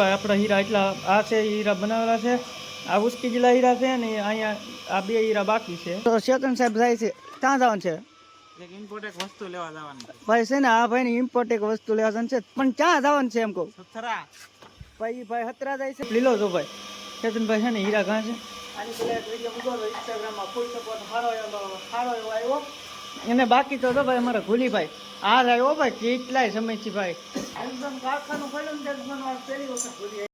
આપણા હીરા એટલા આ છે હીરા બનાવેલા છે. આ ઉસ્કી જિલ્લા હીરા છે ને અહીંયા આ બે હીરા બાકી છે. તો શેતન સાહેબ જાય છે. ક્યાં જવાનું છે? ઇમ્પોર્ટ વસ્તુ લેવા જવાની ભાઈ છે ને આ ભાઈ ઇમ્પોર્ટ એક વસ્તુ લેવા જવાનું છે. પણ ક્યાં જવાનું છે એમ કહું? ભાઈ ભાઈ હતરા જાય છે. લીલો છો ભાઈ. ચેતનભાઈ છે ને હીરા ઘા છે. આની પેલા વીડિયો મૂકો ઇન્સ્ટાગ્રામમાં ફૂલ સપોર્ટ સારો એવો સારો એવો આવ્યો. એને બાકી તો ભાઈ અમારા ભૂલીભાઈ આ રહ્યો ભાઈ કેટલાય સમયથી ભાઈ. એકદમ કારખાનું ખોલ્યું ને એકદમ પહેલી વખત ભૂલી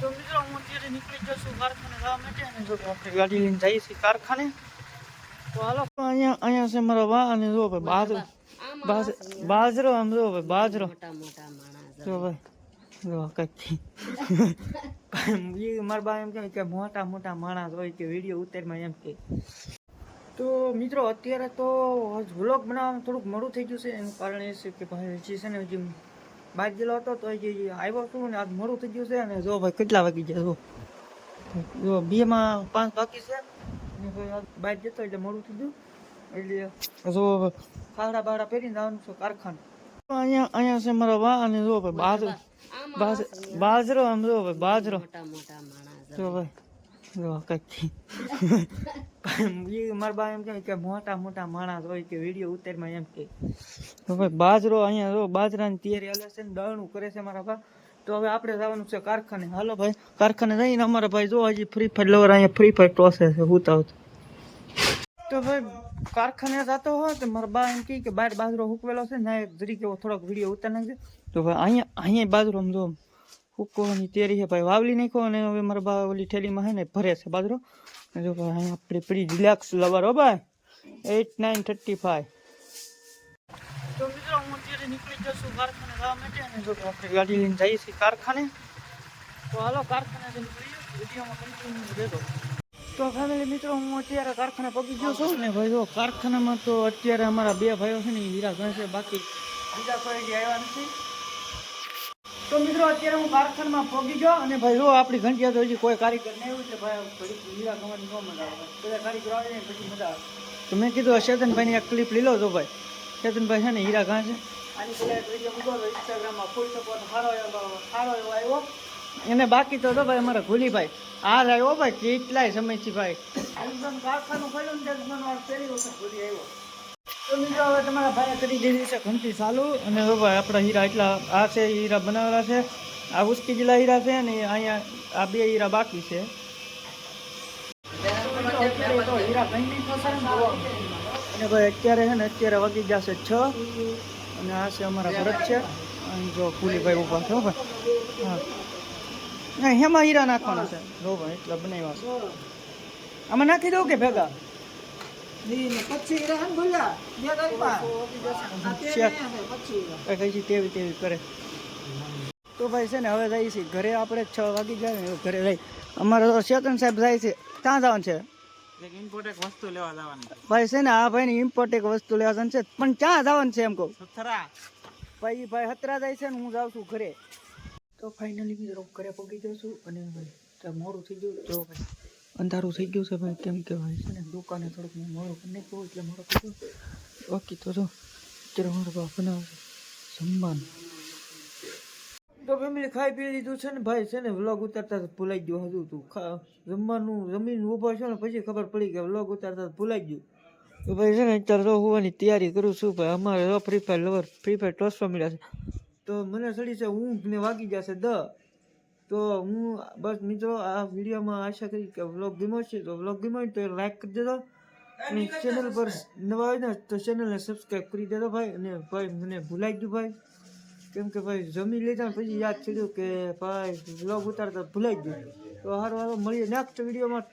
તો મિત્રો હું અત્યારે નીકળી જઉં કારખાને જવા માટે અને જો આપણે ગાડી લઈને જઈએ છીએ કારખાને. તો હાલો. અહીંયા અહીંયા છે મારા વા અને જો ભાઈ બાજરો. બાજ- બાજરો આમ જો ભાઈ બાજરો. જો ભાઈ જો કઈ મારા બા એમ કે મોટા મોટા માણસ હોય કે વીડિયો ઉતારમાં એમ કે તો મિત્રો અત્યારે તો વ્લોગ બનાવવામાં થોડુંક મોડું થઈ ગયું છે. એનું કારણ એ છે કે ભાઈ હજી છે ને હજી બહાર ગયેલો હતો તો હજી આવ્યો છું ને આજ મોડું થઈ ગયું છે અને જો ભાઈ કેટલા વાગી ગયા જો જો બેમાં પાંચ બાકી છે. અને ભાઈ બહાર જતો એટલે મોડું થઈ ગયું. એટલે જો ખાડા બાડા પહેરીને જવાનું છે કારખાનું. અહીંયા અહીંયા છે મારા વા અને જો ભાઈ બાજરો. બાજ- બાજરો આમ જો ભાઈ બાજરો. જો ભાઈ. જો મારા બા એમ કે મોટા મોટા માણસ હોય કે વીડિયો ઉતારમાં એમ કે તો ભાઈ બાજરો અહીંયા જો બાજરાની તૈયારી હાલે છે ને દળનું કરે છે મારા બા તો હવે આપણે જવાનું છે કારખાને. હાલો ભાઈ કારખાને જઈને અમારા ભાઈ જો હજી ફ્રી ફાયર લવર અહીંયા ફ્રી ફાયર પ્રોસેસ છે હુતા તો ભાઈ કારખાને જતો હોય તો મારા બા એમ કે બહાર બાજરો હુકવેલો છે ને જરીક એવો થોડોક વીડિયો ઉતાર નાખજે. તો ભાઈ અહીંયા અહીંયા બાજરો જો હુકવાની તૈયારી છે, ભાઈ વાવલી નાખો અને હવે મારા બા ઓલી થેલીમાં છે ને ભરે છે બાજરો. જો ભાઈ અહીંયા આપણે પ્રી રિલેક્સ લવર હો ભાઈ. એટ નાઇન થર્ટી ફાઈવ તો મિત્રો, હું અત્યારે નીકળી જઉં કારખાને જો આપણે ગાડી લઈને જઈએ છીએ કારખાને. તો હાલો કારખાને વિડીયોમાં કન્ટિન્યુ તો ફેમિલી મિત્રો, હું અત્યારે કારખાને પગી ગયો છું ને ભાઈ કારખાનામાં તો અત્યારે અમારા બે ભાઈઓ છે ને હીરા છે, બાકી બીજા કોઈ આવ્યા નથી. તો મિત્રો અત્યારે હું કારખાનામાં પહોંચી ગયો અને ભાઈ જો આપણી ઘંટિયા તો હજી કોઈ કારીગર નહીં આવ્યું છે ભાઈ ઘડીક હીરા ગવાની ન મજા આવે. બધા કારીગર આવે ને પછી મજા આવે. તો મેં કીધું ચેતનભાઈની એક ક્લિપ લઈ લો છો ભાઈ. ચેતનભાઈ છે ને હીરા ઘા છે. આની પેલા વીડિયો મૂકો ઇન્સ્ટાગ્રામમાં ફૂલ સપોર્ટ સારો એવો સારો એવો આવ્યો. એને બાકી તો તો ભાઈ અમારા ભૂલીભાઈ આ આવ્યો ભાઈ કેટલાય સમયથી ભાઈ. એકદમ કારખાનું ખોલ્યું ને પહેલી વખત ભૂલી આવ્યો. તમારા ભાઈ કરી દીધી છે ઘંટી ચાલુ અને આપણા હીરા એટલા, આ છે હીરા બનાવેલા છે. આ ઉસ્કી જિલ્લા હીરા છે ને અહીંયા, આ બે હીરા બાકી છે. અને ભાઈ અત્યારે છે ને, અત્યારે વાગી જશે છ અને આ છે અમારા ભરત છે. અને જો ફૂલીભાઈ ઊભા છે ભાઈ. હા. ના હેમાં હીરા નાખવાના છે. જો ભાઈ, એટલા બનાવ્યા છે. આમાં નાખી દઉં કે ભેગા? કઈ તેવી તેવી કરે. તો ભાઈ છે ને હવે જઈએ છીએ ઘરે આપણે છ વાગી જાય ને ઘરે જઈ અમારે તો ચેતન સાહેબ જાય છે. ક્યાં જવાનું છે? વસ્તુ લેવા જવાની. ભાઈ છે ને આ ભાઈની ઇમ્પોર્ટ એક વસ્તુ લેવા જવાનું છે. પણ ક્યાં જવાનું છે એમ કહું? ભાઈ ભાઈ હતરા જાય છે ને હું જાઉં છું ઘરે. તો ફાઇનલી મિત્રો ઘરે પહોંચી જાઉં છું અને મોડું થઈ ગયું. જો ભાઈ. અંધારું થઈ ગયું છે ભાઈ, કેમ કે ભાઈ છે ને, દુકાને થોડુંક મેં મોડું કરી એટલે મોડું ગયું બાકી તો જો, અત્યારે મારો બાપ બનાવશે જમવાનું. તો ફેમિલી ખાઈ પી લીધું છે ને ભાઈ, છે ને, વ્લોગ ઉતારતા ભૂલાઈ ગયું હતું તું. ખા, જમવાનું, જમીન ઊભો છો ને, પછી ખબર પડી કે વ્લોગ ઉતારતા ભૂલાઈ ગયું. તો ભાઈ, છે ને, અત્યારે તો હોવાની તૈયારી કરું છું, ભાઈ, અમારે free fire lover free fire ટોસવા મળ્યા છે. તો મને સડી છે ઊંઘ ને વાગી જશે દ. તો હું બસ મિત્રો આ વિડીયોમાં આશા કરી કે વ્લોગ ગમ્યો છે તો વ્લોગ ગમ્યો તો લાઈક કરી દેજો. અને ચેનલ પર નવા હોય ને તો ચેનલને સબસ્ક્રાઈબ કરી દેજો ભાઈ. અને ભાઈ મને ભૂલાઈ ગયું ભાઈ. કેમ કે ભાઈ જમી લીધા પછી યાદ થયું કે ભાઈ વ્લોગ ઉતારતા ભૂલાઈ ગયું. તો સારું હારું મળીએ નેક્સ્ટ વિડીયોમાં.